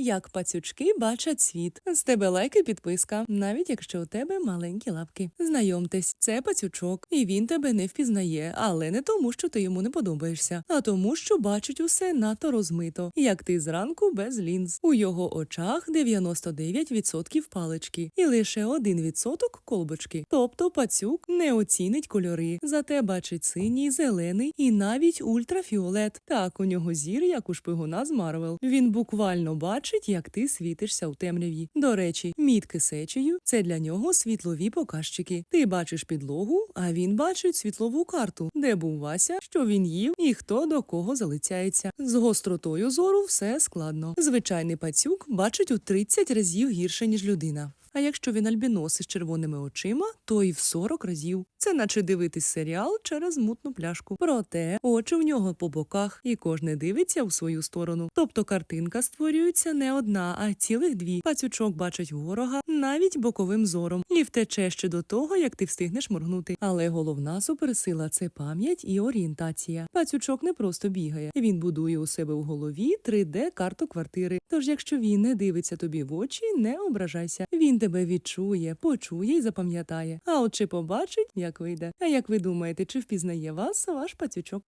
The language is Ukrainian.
Як пацючки бачать світ. З тебе лайк і підписка, навіть якщо у тебе маленькі лапки. Знайомтесь, це пацючок, і він тебе не впізнає, але не тому, що ти йому не подобаєшся, а тому, що бачить усе надто розмито, як ти зранку без лінз. У його очах 99% палички і лише 1% колбочки. Тобто пацюк не оцінить кольори, зате бачить синій, зелений і навіть ультрафіолет. Так, у нього зір, як у шпигуна з Марвел. Він буквально бачить, як ти світишся у темряві. До речі, мітки сечею це для нього світлові показчики. Ти бачиш підлогу, а він бачить світлову карту, де був Вася, що він їв і хто до кого залицяється. З гостротою зору все складно. Звичайний пацюк бачить у 30 разів гірше, ніж людина. А якщо він альбінос із червоними очима, то і в 40 разів. Це наче дивитись серіал через мутну пляшку. Проте очі в нього по боках, і кожне дивиться в свою сторону. Тобто картинка створюється не одна, а цілих дві. Пацючок бачить ворога навіть боковим зором і втече ще до того, як ти встигнеш моргнути. Але головна суперсила це пам'ять і орієнтація. Пацючок не просто бігає, він будує у себе в голові 3D карту квартири. Тож, якщо він не дивиться тобі в очі, не ображайся. Він тебе відчує, почує і запам'ятає. А от чи побачить, як вийде. А як ви думаєте, чи впізнає вас ваш пацючок?